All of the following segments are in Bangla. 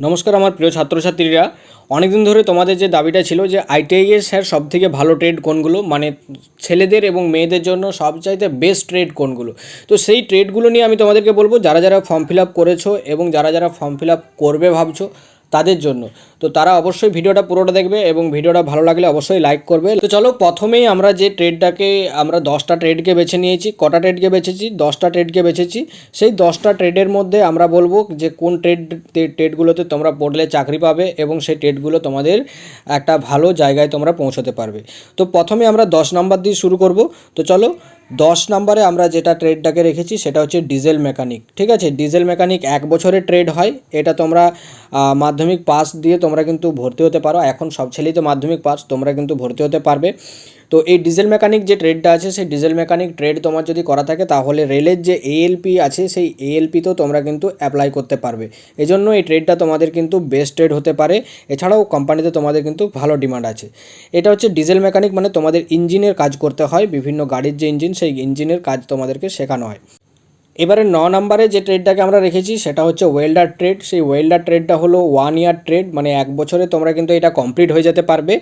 নমস্কার আমার প্রিয় ছাত্রছাত্রীরা। অনেকদিন ধরে তোমাদের যে দাবিটা ছিল যে আইটিআই এর স্যার সবথেকে ভালো ট্রেড কোনগুলো? মানে ছেলেদের এবং মেয়েদের জন্য সবচাইতে বেস্ট ট্রেড কোনগুলো? তো সেই ট্রেডগুলো নিয়ে আমি তোমাদেরকে বলব, যারা যারা ফর্ম ফিল আপ করেছ এবং যারা যারা ফর্ম ফিল আপ করবে ভাবছ তাদের জন্য। তো তারা অবশ্যই ভিডিওটা পুরোটা দেখবে এবং ভিডিওটা ভালো লাগলে অবশ্যই লাইক করবে। তো চলো প্রথমেই আমরা যে ট্রেডটাকে আমরা দশটা ট্রেডকে বেছে নিয়েছি, কটা ট্রেডকে বেছেছি, দশটা ট্রেডকে বেছেছি, সেই দশটা ট্রেডের মধ্যে আমরা বলব যে কোন ট্রেড ট্রেডগুলোতে তোমরা পড়লে চাকরি পাবে এবং সেই ট্রেডগুলো তোমাদের একটা ভালো জায়গায় তোমরা পৌঁছতে পারবে। তো প্রথমে আমরা দশ নাম্বার দিয়ে শুরু করব। তো চলো দশ নম্বরে আমরা যেটা ট্রেডটাকে রেখেছি সেটা হচ্ছে ডিজেল মেকানিক ঠিক আছে? ডিজেল মেকানিক এক বছরে ট্রেড হয়, এটা তোমরা মাধ্যমিক পাস দিয়ে তোমরা কিন্তু ভর্তি হতে পারো। এখন সব ছেলেই তো মাধ্যমিক পাস তোমরা কিন্তু ভর্তি হতে পারবে। তো এই ডিজেল মেকানিক যে ট্রেডটা আছে, সেই ডিজেল মেকানিক ট্রেড তোমার যদি করা থাকে, তাহলে রেলের যে এএলপি আছে, সেই এএলপিতেও তোমরা কিন্তু অ্যাপ্লাই করতে পারবে। এজন্য এই ট্রেডটা তোমাদের কিন্তু বেস্ট ট্রেড হতে পারে। এছাড়াও কোম্পানিতে তোমাদের কিন্তু ভালো ডিমান্ড আছে। এটা হচ্ছে ডিজেল মেকানিক মানে তোমাদের ইঞ্জিনের কাজ করতে হয়। বিভিন্ন গাড়ির যে ইঞ্জিন সেই ইঞ্জিনের কাজ তোমাদেরকে শেখানো হয়। এবারে ন নম্বরে যে ট্রেডটাকে আমরা রেখেছি, সেটা হচ্ছে ওয়েল্ডার ট্রেড সেই ওয়েল্ডার ট্রেডটা হলো ওয়ান ইয়ার ট্রেড মানে এক বছরে তোমরা কিন্তু এটা কমপ্লিট হয়ে যেতে পারবে।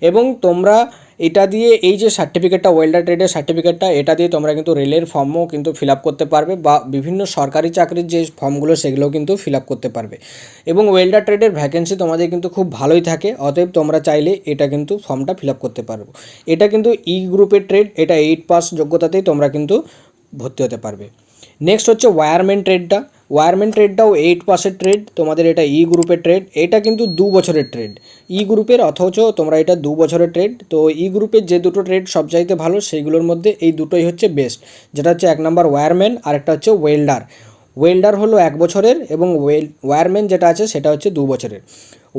এবং তোমরা এটা দিয়ে এই যে সার্টিফিকেটটা ওয়েল্ডার ট্রেডের সার্টিফিকেটটা এটা দিয়ে তোমরা কিন্তু রেলের ফর্মও কিন্তু ফিল করতে পারবে বা বিভিন্ন সরকারি চাকরির যে ফর্মগুলো সেগুলোও কিন্তু ফিল করতে পারবে। এবং ওয়েল্ডার ট্রেডের ভ্যাকেন্সি তোমাদের কিন্তু খুব ভালোই থাকে, অতএব তোমরা চাইলে এটা কিন্তু ফর্মটা ফিল করতে পারব এটা কিন্তু ই গ্রুপের ট্রেড এটা এইট পাস যোগ্যতাতেই তোমরা কিন্তু ভর্তি হতে পারবে। নেক্সট হচ্ছে ওয়্যারম্যান ট্রেডটা ওয়্যারম্যান ট্রেডটাও এইট পাসের ট্রেড তোমাদের এটা ই গ্রুপের ট্রেড এটা কিন্তু দু বছরের ট্রেড ই গ্রুপের অথচ তোমরা এটা দু বছরের ট্রেড তো ই গ্রুপের যে দুটো ট্রেড সবচাইতে ভালো, সেইগুলোর মধ্যে এই দুটোই হচ্ছে বেস্ট যেটা হচ্ছে এক নম্বর ওয়ারম্যান আর একটা হচ্ছে ওয়েল্ডার ওয়েল্ডার হলো এক বছরের এবং ওয়েল ওয়্যারম্যান যেটা আছে সেটা হচ্ছে দু বছরের।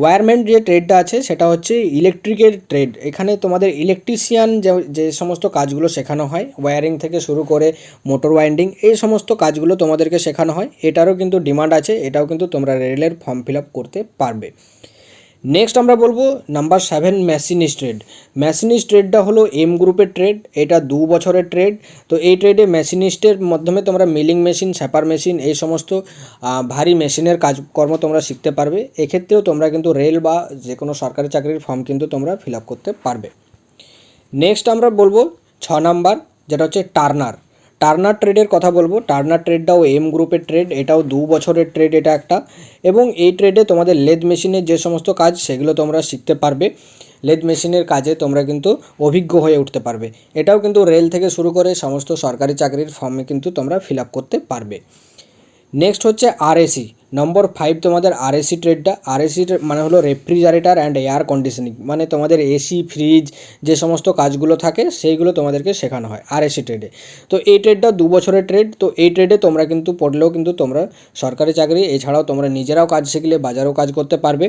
ওয়্যারম্যান যে ট্রেডটা আছে, সেটা হচ্ছে ইলেকট্রিকের ট্রেড এখানে তোমাদের ইলেকট্রিশিয়ান যে সমস্ত কাজগুলো শেখানো হয় ওয়ারিং থেকে শুরু করে মোটর ওয়াইন্ডিং এই সমস্ত কাজগুলো তোমাদেরকে শেখানো হয়। এটারও কিন্তু ডিমান্ড আছে, এটাও কিন্তু তোমরা রেলের ফর্ম ফিল করতে পারবে। নেক্সট আমরা বলব number seven machinist trade machinist ট্রেডটা হলো এম গ্রুপের ট্রেড এটা দু বছরের ট্রেড তো এই ট্রেডে মেশিনিস্টের মাধ্যমে তোমরা মিলিং মেশিন স্যাপার মেশিন এই সমস্ত ভারী মেশিনের কাজকর্ম তোমরা শিখতে পারবে। এক্ষেত্রেও তোমরা কিন্তু রেল বা যে কোনো সরকারি চাকরির ফর্ম কিন্তু তোমরা ফিল করতে পারবে। নেক্সট আমরা বলব ছ নাম্বার যেটা হচ্ছে টার্নার টার্নার ট্রেডের কথা বলব। টার্নার ট্রেডটাও এম গ্রুপের ট্রেড এটাও দু বছরের ট্রেড এটা একটা। এবং এই ট্রেডে তোমাদের লেদ মেশিনের যে সমস্ত কাজ, সেগুলো তোমরা শিখতে পারবে। লেদ মেশিনের কাজে তোমরা কিন্তু অভিজ্ঞ হয়ে উঠতে পারবে। এটাও কিন্তু রেল থেকে শুরু করে সমস্ত সরকারি চাকরির ফর্মে কিন্তু তোমরা ফিল করতে পারবে। নেক্সট হচ্ছে আরএসি নম্বর ফাইভ তোমাদের আরএসি ট্রেডটা আরএসি মানে হলো রেফ্রিজারেটার অ্যান্ড এয়ার কন্ডিশনিং মানে তোমাদের এসি ফ্রিজ যে সমস্ত কাজগুলো থাকে, সেইগুলো তোমাদেরকে শেখানো হয় আরএসি ট্রেডে তো এই ট্রেডটা দু বছরের ট্রেড তো এই ট্রেডে তোমরা কিন্তু পড়লেও কিন্তু তোমরা সরকারি চাকরি, এছাড়াও তোমরা নিজেরাও কাজ শিখলে বাজারেও কাজ করতে পারবে।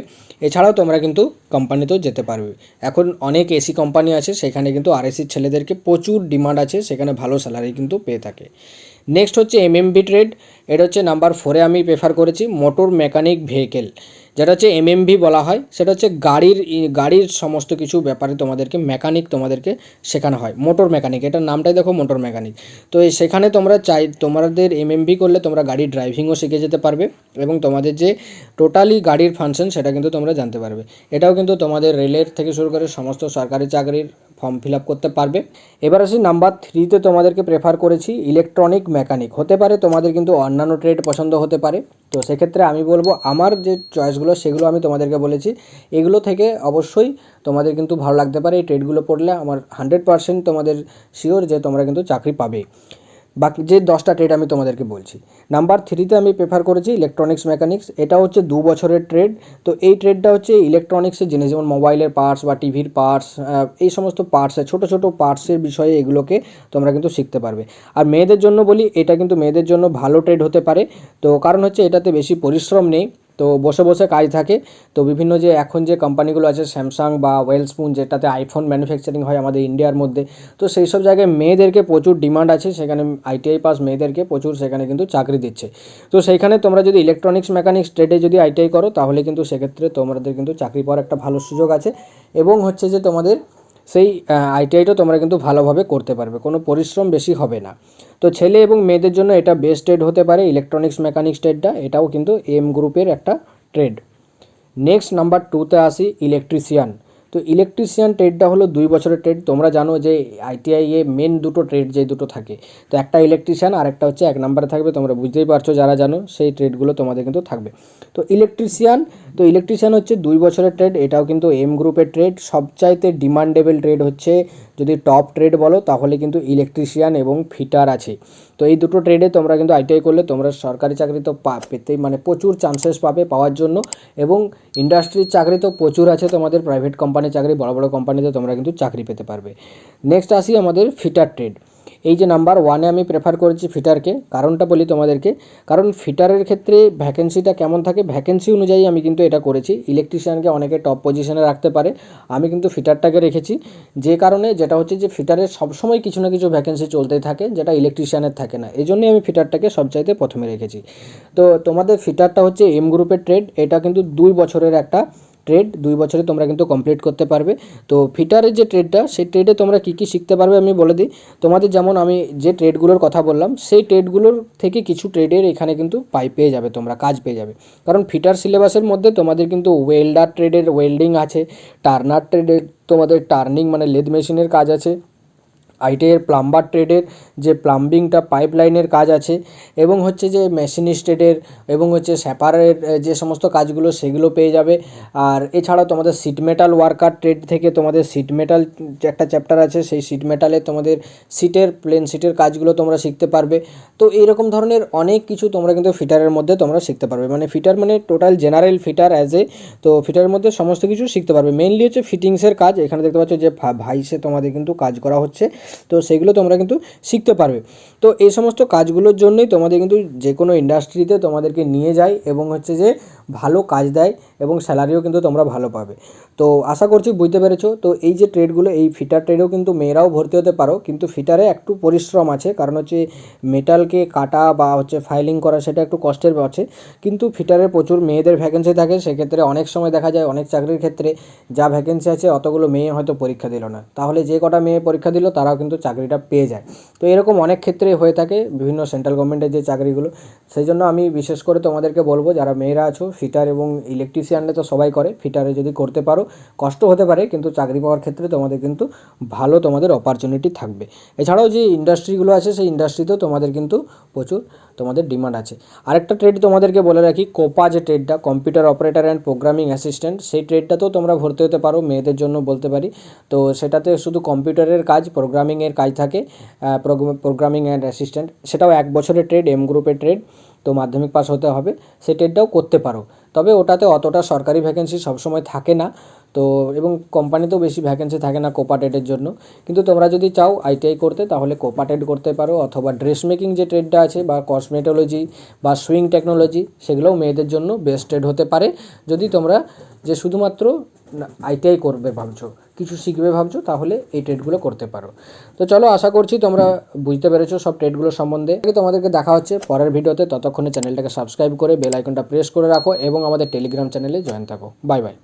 এছাড়াও তোমরা কিন্তু কোম্পানিতেও যেতে পারবে। এখন অনেক এসি কোম্পানি আছে, সেখানে কিন্তু আরএসির ছেলেদেরকে প্রচুর ডিমান্ড আছে, সেখানে ভালো স্যালারি কিন্তু পেয়ে থাকে। নেক্সট হচ্ছে এমএমভি ট্রেড এটা হচ্ছে নাম্বার ফোরে আমি প্রেফার করেছি মোটর মেকানিক ভেহিকেল যেটা হচ্ছে এমএমভি বলা হয়, সেটা হচ্ছে গাড়ির গাড়ির সমস্ত কিছু ব্যাপারে তোমাদেরকে মেকানিক তোমাদেরকে শেখানো হয় মোটর মেকানিক এটার নামটাই দেখো মোটর মেকানিক তো সেখানে তোমরা চাই, তোমাদের এমএমভি করলে তোমরা গাড়ির ড্রাইভিংও শিখে যেতে পারবে এবং তোমাদের যে টোটালি গাড়ির ফাংশন সেটা কিন্তু তোমরা জানতে পারবে। এটাও কিন্তু তোমাদের রেলের থেকে শুরু করে সমস্ত সরকারি চাকরির ফর্ম ফিল করতে পারবে। এবার আসি নাম্বার থ্রিতে তোমাদেরকে প্রেফার করেছি ইলেকট্রনিক মেকানিক হতে পারে তোমাদের কিন্তু অন্যান্য ট্রেড পছন্দ হতে পারে। তো সেক্ষেত্রে আমি বলব আমার যে চয়েসগুলো সেগুলো আমি তোমাদেরকে বলেছি। এগুলো থেকে অবশ্যই তোমাদের কিন্তু ভালো লাগতে পারে এই ট্রেডগুলো পড়লে। আমার হান্ড্রেড পার্সেন্ট তোমাদের শিওর যে তোমরা কিন্তু চাকরি পাবে। বাকি যে দশটা ট্রেড আমি তোমাদেরকে বলছি। নাম্বার থ্রিতে আমি প্রেফার করেছি ইলেকট্রনিক্স মেকানিক্স এটা হচ্ছে দু বছরের ট্রেড তো এই ট্রেডটা হচ্ছে ইলেকট্রনিক্সের জিনিস, যেমন মোবাইলের পার্টস বা টিভির পার্টস এই সমস্ত পার্টসের ছোটো ছোটো পার্টসের বিষয়ে এগুলোকে তোমরা কিন্তু শিখতে পারবে। আর মেয়েদের জন্য বলি, এটা কিন্তু মেয়েদের জন্য ভালো ট্রেড হতে পারে। তো কারণ হচ্ছে এটাতে বেশি পরিশ্রম নেই। তো বসে বসে কাজ থাকে। তো বিভিন্ন যে এখন যে কোম্পানিগুলো আছে স্যামসাং বা ওয়েলস্পুন যেটাতে আইফোন ম্যানুফ্যাকচারিং হয় আমাদের ইন্ডিয়ার মধ্যে, তো সেই সব জায়গায় মেয়েদেরকে প্রচুর ডিমান্ড আছে, সেখানে আইটিআই পাস মেয়েদেরকে প্রচুর সেখানে কিন্তু চাকরি দিচ্ছে। তো সেইখানে তোমরা যদি ইলেকট্রনিক্স মেকানিক্স ট্রেডে যদি আইটিআই করো, তাহলে কিন্তু সেক্ষেত্রে তোমাদের কিন্তু চাকরি পাওয়ার একটা ভালো সুযোগ আছে। এবং হচ্ছে যে তোমাদের সেই আইটিআইটা তোমরা কিন্তু ভালোভাবে করতে পারবে, কোনো পরিশ্রম বেশি হবে না। তো ছেলে এবং মেয়েদের জন্য এটা বেস্ট ট্রেড হতে পারে ইলেকট্রনিক্স মেকানিক্স ট্রেডটা এটাও কিন্তু এম গ্রুপের একটা ট্রেড নেক্সট নাম্বার টুতে আসি ইলেকট্রিশিয়ান তো ইলেকট্রিশিয়ান ট্রেডটা হলো দুই বছরের ট্রেড তোমরা জানো যে আইটিআই এ মেন দুটো ট্রেড যে দুটো থাকে। তো একটা ইলেকট্রিশিয়ান আর একটা হচ্ছে এক নম্বরে থাকবে। তোমরা বুঝতেই পারছ যারা জানো, সেই ট্রেডগুলো তোমাদের কিন্তু থাকবে। তো ইলেকট্রিশিয়ান তো ইলেকট্রিশিয়ান হচ্ছে দুই বছরের ট্রেড এটাও কিন্তু এম গ্রুপের ট্রেড সবচাইতে ডিমান্ডেবল ট্রেড হচ্ছে, যদি টপ ট্রেড বলো, তাহলে কিন্তু ইলেকট্রিশিয়ান এবং ফিটার আছে। তো এই দুটো ট্রেডে তোমরা কিন্তু আইটিআই করলে, তোমরা সরকারি চাকরি তো পা পেতেই মানে প্রচুর চান্সেস পাবে পাওয়ার জন্য। এবং ইন্ডাস্ট্রির চাকরি তো প্রচুর আছে তোমাদের প্রাইভেট কোম্পানির চাকরি, বড় বড় কোম্পানিতে তোমরা কিন্তু চাকরি পেতে পারবে। নেক্সট আসি আমাদের ফিটার ট্রেড এই যে নাম্বার ওয়ানে আমি প্রেফার করেছি ফিটারকে কারণটা বলি তোমাদেরকে। কারণ ফিটারের ক্ষেত্রে ভ্যাকেন্সিটা কেমন থাকে? ভ্যাকেন্সি অনুযায়ী আমি কিন্তু এটা করেছি। ইলেকট্রিশিয়ানকে অনেকে টপ পজিশনে রাখতে পারে। আমি কিন্তু ফিটারটাকে রেখেছি। যে কারণে যেটা হচ্ছে যে ফিটারের সবসময় কিছু না কিছু ভ্যাকেন্সি চলতেই থাকে, যেটা ইলেকট্রিশিয়ানের থাকে না। এই জন্যই আমি ফিটারটাকে সবচাইতে প্রথমে রেখেছি। তো তোমাদের ফিটারটা হচ্ছে এম গ্রুপের ট্রেড এটা কিন্তু দুই বছরের একটা ট্রেড দুই বছরে তোমরা কিন্তু কমপ্লিট করতে পারবে। তো ফিটারের যে ট্রেডটা সেই ট্রেডে তোমরা কী কী শিখতে পারবে আমি বলে দিই। তোমাদের যেমন আমি যে ট্রেডগুলোর কথা বললাম, সেই ট্রেডগুলোর থেকে কিছু ট্রেডের এখানে কিন্তু পাই পেয়ে যাবে তোমরা, কাজ পেয়ে যাবে। কারণ ফিটার সিলেবাসের মধ্যে তোমাদের কিন্তু ওয়েল্ডার ট্রেডের ওয়েল্ডিং আছে টার্নার ট্রেডের তোমাদের টার্নিং মানে লেদ মেশিনের কাজ আছে আইটিআইয়ের প্লাম্বার ট্রেডের যে প্লাম্বিংটা পাইপ লাইনের কাজ আছে এবং হচ্ছে যে মেশিনিস্ট ট্রেডের এবং হচ্ছে স্যাপারের যে সমস্ত কাজগুলো সেগুলো পেয়ে যাবে। আর এছাড়াও তোমাদের সিট মেটাল ওয়ার্কার ট্রেড থেকে তোমাদের সিট মেটাল একটা চ্যাপ্টার আছে, সেই সিট মেটালে তোমাদের সিটের প্লেন সিটের কাজগুলো তোমরা শিখতে পারবে। তো এইরকম ধরনের অনেক কিছু তোমরা কিন্তু ফিটারের মধ্যে তোমরা শিখতে পারবে। মানে ফিটার মানে total general fitter as a তো ফিটারের মধ্যে সমস্ত কিছু শিখতে পারবে। মেনলি হচ্ছে ফিটিংসের কাজ। এখানে দেখতে পাচ্ছ যে ভাইসে তোমাদের কিন্তু কাজ করা হচ্ছে। তো সেগুলো তোমরা কিন্তু শিখতে পারবে। তো এই সমস্ত কাজগুলোর জন্যই তোমাদের কিন্তু যে কোনো ইন্ডাস্ট্রিতে তোমাদেরকে নিয়ে যায় এবং হচ্ছে যে ভালো কাজ দেয় এবং স্যালারিও কিন্তু তোমরা ভালো পাবে। তো আশা করছি বুঝতে পেরেছ। তো এই যে ট্রেডগুলো, এই ফিটার ট্রেডেও কিন্তু মেয়েরাও ভর্তি হতে পারো। কিন্তু ফিটারে একটু পরিশ্রম আছে, কারণ হচ্ছে মেটালকে কাটা বা হচ্ছে ফাইলিং করা সেটা একটু কষ্টের আছে। কিন্তু ফিটারে প্রচুর মেয়েদের ভ্যাকেন্সি থাকে, সেক্ষেত্রে অনেক সময় দেখা যায় অনেক চাকরির ক্ষেত্রে যা ভ্যাকেন্সি আছে অতগুলো মেয়ে হয়তো পরীক্ষা দিল না। তাহলে যে কটা মেয়ে পরীক্ষা দিল, তারাও কিন্তু চাকরিটা পেয়ে যায়। তো এরকম অনেক ক্ষেত্রে হয়ে থাকে, বিভিন্ন সেন্ট্রাল গভর্নমেন্টের যে চাকরিগুলো। সেই জন্য আমি বিশেষ করে তোমাদেরকে বলব, যারা মেয়েরা আছো ফিটার এবং ইলেকট্রিশিয়ানে তো সবাই করে, ফিটারে যদি করতে পারো, কষ্ট হতে পারে, কিন্তু চাকরি পাওয়ার ক্ষেত্রে তোমাদের কিন্তু ভালো তোমাদের অপরচুনিটি থাকবে। এছাড়াও যে ইন্ডাস্ট্রিগুলো আছে, সেই ইন্ডাস্ট্রিতেও তোমাদের কিন্তু প্রচুর তোমাদের ডিমান্ড আছে। আরেকটা ট্রেড তোমাদেরকে বলে রাখি কোপা যে ট্রেডটা computer operator and programming assistant সেই ট্রেডটাতেও তোমরা ভর্তি হতে পারো, মেয়েদের জন্য বলতে পারি। তো সেটাতে শুধু কম্পিউটারের কাজ প্রোগ্রামিংয়ের কাজ থাকে প্রোগ্রামিং অ্যান্ড অ্যাসিস্ট্যান্ট সেটাও এক বছরের ট্রেড এম গ্রুপের ট্রেড তো মাধ্যমিক পাস হতে হবে, সে টেটটাও করতে পারো। তবে ওটাতে অতটা সরকারি ভ্যাকেন্সি সবসময় থাকে না। তো এবং কোম্পানিতেও বেশি ভ্যাকেন্সি থাকে না কোপা টেডের জন্য। কিন্তু তোমরা যদি চাও আইটিআই করতে, তাহলে কোপা টেড করতে পারো অথবা ড্রেস মেকিং যে ট্রেডটা আছে বা কসমেটোলজি বা সুইং টেকনোলজি সেগুলোও মেয়েদের জন্য বেস্ট ট্রেড হতে পারে। যদি তোমরা যে শুধুমাত্র আইটিআই করবে ভাবছ, কিছু শিখবে ভাবছ, তাহলে এই ট্রেডগুলো করতে পারো। তো চলো, আশা করছি তোমরা বুঝতে পেরেছ সব ট্রেডগুলো সম্বন্ধে। তোমাদেরকে দেখা হচ্ছে পরের ভিডিওতে, ততক্ষণে চ্যানেলটাকে সাবস্ক্রাইব করে বেল আইকনটা প্রেস করে রাখো এবং আমাদের টেলিগ্রাম চ্যানেলে জয়েন থাকো। Bye bye